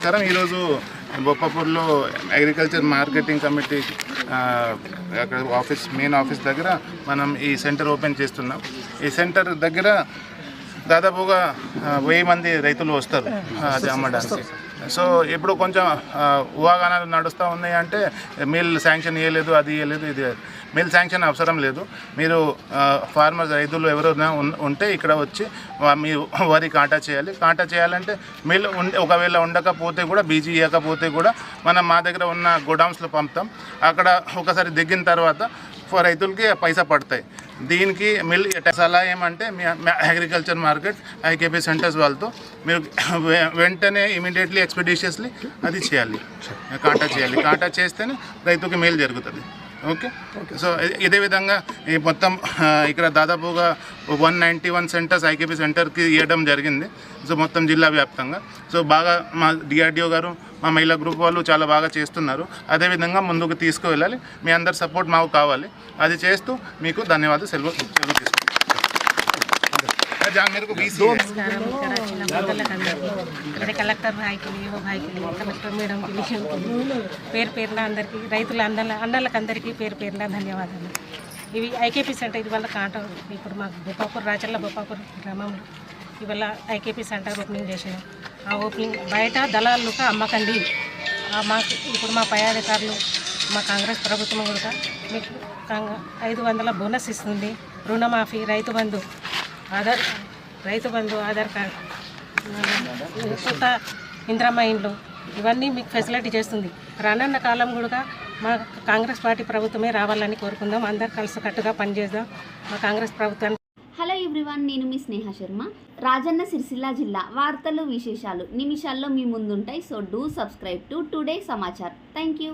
నమస్కారం. ఈరోజు బొప్పపూర్లో అగ్రికల్చర్ మార్కెటింగ్ కమిటీ అక్కడ ఆఫీస్ మెయిన్ ఆఫీస్ దగ్గర మనం ఈ సెంటర్ ఓపెన్ చేస్తున్నాం. ఈ సెంటర్ దగ్గర దాదాపుగా వెయ్యి మంది రైతులు వస్తారు అది అమ్మడానికి. సో ఇప్పుడు కొంచెం ఊహాగానాలు నడుస్తూ ఉన్నాయి అంటే మిల్ శాంక్షన్ ఇవ్వలేదు అది ఇవ్వలేదు ఇది మిల్ శాంక్షన్ అవసరం లేదు. మీరు ఫార్మర్స్ రైతులు ఎవరైనా ఉంటే ఇక్కడ వచ్చి మీ వరి కాటా చేయాలి. కాటా చేయాలంటే మిల్ ఒకవేళ ఉండకపోతే కూడా బీజీ ఇవ్వకపోతే కూడా మనం మా దగ్గర ఉన్న గోడౌన్స్లో పంపుతాం. అక్కడ ఒకసారి దిగిన తర్వాత ఫర్ రైతులకి పైసా పడతాయి. దీనికి మిల్ సలహా ఏమంటే మీ అగ్రికల్చర్ మార్కెట్ ఐకేపీ సెంటర్స్ వాళ్ళతో మీరు వె- వెంటనే ఇమీడియట్లీ ఎక్స్పెడిషియస్లీ అది చేయాలి. కాంటాక్ట్ చేయాలి. కాంటాక్ట్ చేస్తేనే రైతుకి మేలు జరుగుతుంది. ఓకే? సో ఇదే విధంగా ఈ మొత్తం ఇక్కడ దాదాపుగా one ninety one centres IKP సెంటర్కి ఇవ్వడం జరిగింది. సో మొత్తం జిల్లా వ్యాప్తంగా. సో బాగా మా డిఆర్డిఓ గారు మా మహిళా గ్రూప్ వాళ్ళు చాలా బాగా చేస్తున్నారు. అదేవిధంగా ముందుకు తీసుకువెళ్ళాలి. మీ అందరి సపోర్ట్ మాకు కావాలి. అది చేస్తూ మీకు ధన్యవాదాలు సెలవు సెలవు అందరికీ ఇక్కడ కలెక్టర్ భాయ్కి ఏవో భాయ్కి కలెక్టర్ మేడంకి విషయంకి పేరు పేరున అందరికీ రైతుల అందల అన్నలకు అందరికీ పేరు పేరున ధన్యవాదాలు. ఇవి ఐకేపీ సెంటర్ ఇది వల్ల కాంట ఇప్పుడు మాకు బొప్పాపూర్ రాచల్ల బొప్పాపూర్ గ్రామంలో ఇవాళ ఐకేపీ సెంటర్ ఓపెనింగ్ చేసినాం ఆ ఓపెనింగ్ బయట దళాలకు అమ్మకండి. మాకు ఇప్పుడు మా పై అధికారులు మా కాంగ్రెస్ ప్రభుత్వం కూడా మీకు ఐదు వందల బోనస్ ఇస్తుంది. రుణమాఫీ రైతు బంధు ఆధార్ రైతు బంధు ఆధార్ కార్డ్ కొత్త ఇంద్రమ్మ ఇండ్లు ఇవన్నీ మీకు ఫెసిలిటీ చేస్తుంది. రానున్న కాలం కూడా మా కాంగ్రెస్ పార్టీ ప్రభుత్వమే రావాలని కోరుకుందాం. అందరు కలిసికట్టుగా పనిచేద్దాం. మా కాంగ్రెస్ ప్రభుత్వాన్ని హలో ఎవ్రీవన్ నేను మీ స్నేహ శర్మ. రాజన్న సిరిసిల్ల జిల్లా. వార్తలు విశేషాలు నిమిషాల్లో మీ ముందుంటాయి. So do subscribe to today Samachar thank you